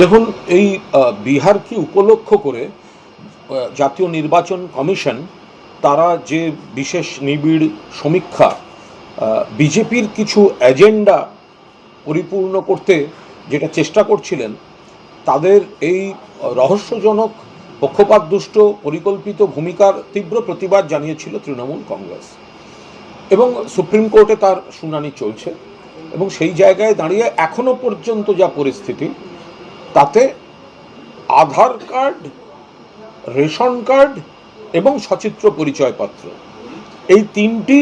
দেখুন, এই বিহারকে উপলক্ষ করে জাতীয় নির্বাচন কমিশন, তারা যে বিশেষ নিবিড় সমীক্ষা বিজেপির কিছু এজেন্ডা পরিপূর্ণ করতে যেটা চেষ্টা করছিলেন, তাদের এই রহস্যজনক, পক্ষপাতদুষ্ট, পরিকল্পিত ভূমিকার তীব্র প্রতিবাদ জানিয়েছিল তৃণমূল কংগ্রেস। এবং সুপ্রিম কোর্টে তার শুনানি চলছে, এবং সেই জায়গায় দাঁড়িয়ে এখনও পর্যন্ত যা পরিস্থিতি তাতে আধার কার্ড, রেশন কার্ড এবং সচিত্র পরিচয়পত্র। এই তিনটি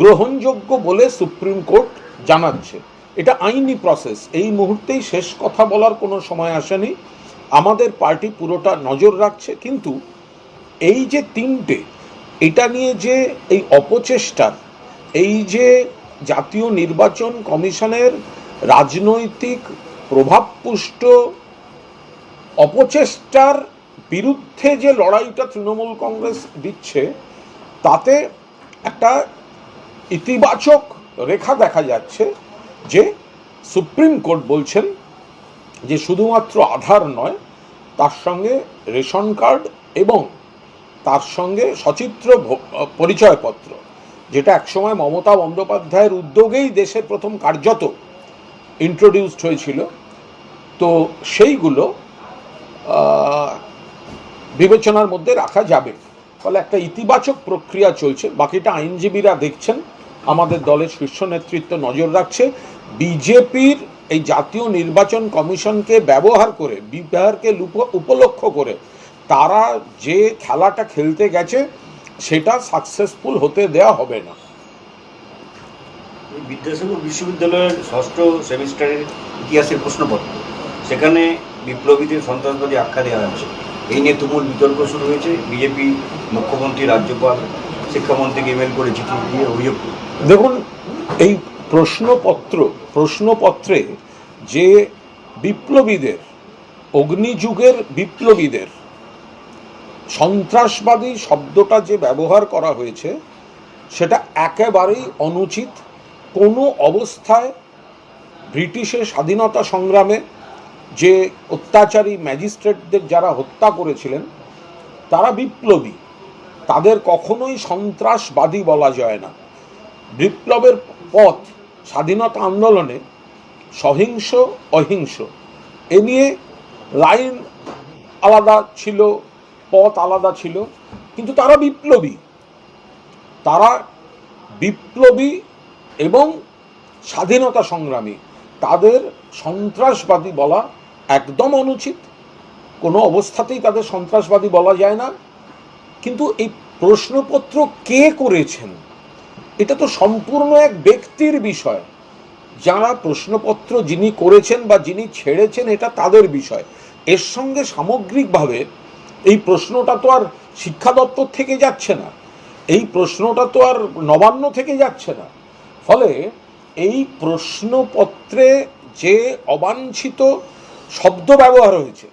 গ্রহণযোগ্য বলে সুপ্রিম কোর্ট জানাচ্ছে। এটা আইনি প্রসেস। এই মুহূর্তেই শেষ কথা বলার কোনো সময় আসেনি। আমাদের পার্টি পুরোটা নজর রাখছে। কিন্তু এই যে তিনটে, এটা নিয়ে যে এই অপচেষ্টার, এই যে জাতীয় নির্বাচন কমিশনের রাজনৈতিক প্রভাবপুষ্ট অপচেষ্টার বিরুদ্ধে যে লড়াইটা তৃণমূল কংগ্রেস দিচ্ছে, তাতে একটা ইতিবাচক রেখা দেখা যাচ্ছে যে সুপ্রিম কোর্ট বলছেন যে শুধুমাত্র আধার নয়, তার সঙ্গে রেশন কার্ড এবং তার সঙ্গে সচিত্র পরিচয়পত্র, যেটা একসময় মমতা বন্দ্যোপাধ্যায়ের উদ্যোগেই দেশে প্রথম কার্যত ইন্ট্রোডিউসড হয়েছিল। তো সেইগুলো বিবেচনার মধ্যে রাখা যাবে। ফলে একটা ইতিবাচক প্রক্রিয়া চলছে। বাকিটা আইনজীবীরা দেখছেন, আমাদের দলের শীর্ষ নেতৃত্ব নজর রাখছে। বিজেপির এই জাতীয় নির্বাচন কমিশনকে ব্যবহার করে লুপ- উপলক্ষ করে, তারা যে খেলাটা খেলতে গেছে, সেটা সাকসেসফুল হতে দেয়া হবে না। বিদ্যাসাগর বিশ্ববিদ্যালয়ের ষষ্ঠ সেমিস্টারের ইতিহাসের প্রশ্নপত্র। সেখানে বিপ্লবীদের সন্ত্রাসবাদী আখ্যা দেওয়া হয়েছে। এই নিয়ে তুমুল বিতর্ক শুরু হয়েছে। বিজেপি মুখ্যমন্ত্রী রাজ্যপাল শিক্ষামন্ত্রীকে ইমেল করে চিঠি দিয়ে অভিযোগ দেখুন, এই প্রশ্নপত্র, প্রশ্নপত্রে যে বিপ্লবীদের, অগ্নিযুগের বিপ্লবীদের সন্ত্রাসবাদী শব্দটা যে ব্যবহার করা হয়েছে, সেটা একেবারেই অনুচিত। কোনো অবস্থায় ব্রিটিশের স্বাধীনতা সংগ্রামে যে অত্যাচারী ম্যাজিস্ট্রেটদের যারা হত্যা করেছিলেন, তারা বিপ্লবী। তাদের কখনোই সন্ত্রাসবাদী বলা যায় না। বিপ্লবের পথ স্বাধীনতা আন্দোলনে সহিংস, অহিংস, এ নিয়ে লাইন আলাদা ছিল, পথ আলাদা ছিল, কিন্তু তারা বিপ্লবী। তারা বিপ্লবী এবং স্বাধীনতা সংগ্রামী। তাদের সন্ত্রাসবাদী বলা একদম অনুচিত। কোনো অবস্থাতেই তাদের সন্ত্রাসবাদী বলা যায় না। কিন্তু এই প্রশ্নপত্র কে করেছেন? এটা তো সম্পূর্ণ এক ব্যক্তির বিষয়। যারা প্রশ্নপত্র যিনি করেছেন বা যিনি ছেড়েছেন, এটা তাদের বিষয়। এর সঙ্গে সামগ্রিকভাবে এই প্রশ্নটা তো আর শিক্ষা দপ্তর থেকে যাচ্ছে না। এই প্রশ্নটা তো আর নবান্ন থেকে যাচ্ছে না। ফলে এই প্রশ্নপত্রে যে অবাঞ্ছিত শব্দ ব্যবহার হয়েছে।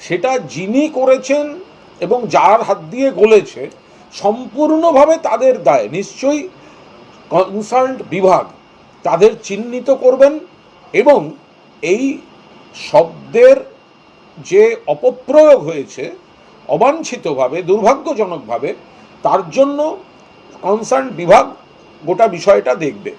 সেটা যিনি করেছেন এবং যার হাত দিয়ে গলেছে, সম্পূর্ণভাবে তাদের দায়। নিশ্চয়ই কনসার্নড বিভাগ তাদের চিহ্নিত করবেন এবং এই শব্দের যে অপপ্রয়োগ হয়েছে, অবাঞ্ছিতভাবে, দুর্ভাগ্যজনকভাবে, তার জন্য কনসার্ন বিভাগ গোটা বিষয়টা দেখবে।